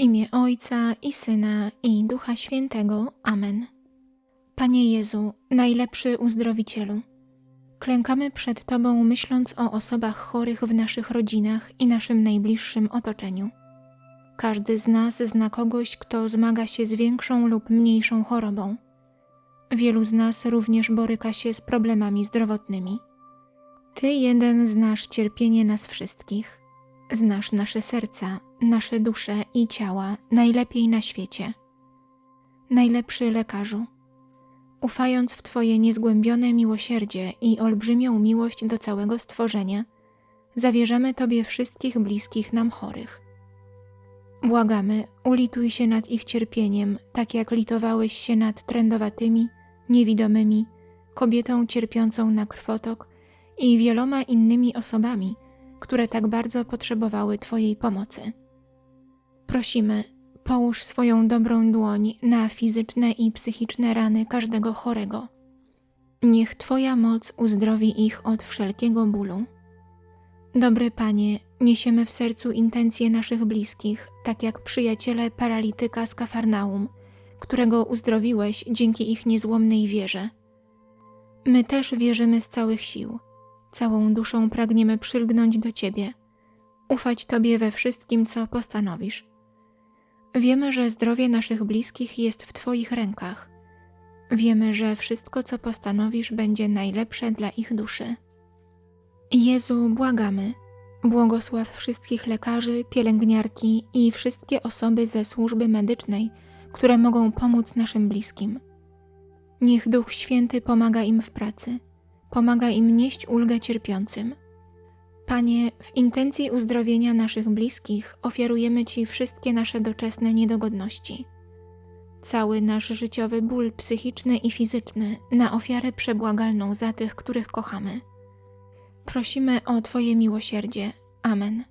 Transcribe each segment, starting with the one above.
imię Ojca i Syna i Ducha Świętego. Amen. Panie Jezu, najlepszy uzdrowicielu, klękamy przed Tobą, myśląc o osobach chorych w naszych rodzinach i naszym najbliższym otoczeniu. Każdy z nas zna kogoś, kto zmaga się z większą lub mniejszą chorobą. Wielu z nas również boryka się z problemami zdrowotnymi. Ty jeden znasz cierpienie nas wszystkich. Znasz nasze serca, nasze dusze i ciała najlepiej na świecie. Najlepszy lekarzu. Ufając w Twoje niezgłębione miłosierdzie i olbrzymią miłość do całego stworzenia, zawierzamy Tobie wszystkich bliskich nam chorych. Błagamy, ulituj się nad ich cierpieniem, tak jak litowałeś się nad trędowatymi, niewidomymi, kobietą cierpiącą na krwotok i wieloma innymi osobami, które tak bardzo potrzebowały Twojej pomocy. Prosimy, połóż swoją dobrą dłoń na fizyczne i psychiczne rany każdego chorego. Niech Twoja moc uzdrowi ich od wszelkiego bólu. Dobry Panie, niesiemy w sercu intencje naszych bliskich, tak jak przyjaciele paralityka z Kafarnaum, którego uzdrowiłeś dzięki ich niezłomnej wierze. My też wierzymy z całych sił. Całą duszą pragniemy przylgnąć do Ciebie, ufać Tobie we wszystkim, co postanowisz. Wiemy, że zdrowie naszych bliskich jest w Twoich rękach. Wiemy, że wszystko, co postanowisz, będzie najlepsze dla ich duszy. Jezu, błagamy, błogosław wszystkich lekarzy, pielęgniarki i wszystkie osoby ze służby medycznej, które mogą pomóc naszym bliskim. Niech Duch Święty pomaga im w pracy, pomaga im nieść ulgę cierpiącym. Panie, w intencji uzdrowienia naszych bliskich ofiarujemy Ci wszystkie nasze doczesne niedogodności. Cały nasz życiowy ból psychiczny i fizyczny na ofiarę przebłagalną za tych, których kochamy. Prosimy o Twoje miłosierdzie. Amen.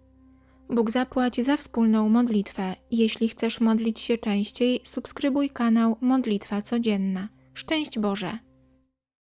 Bóg zapłać za wspólną modlitwę. Jeśli chcesz modlić się częściej, subskrybuj kanał Modlitwa Codzienna. Szczęść Boże!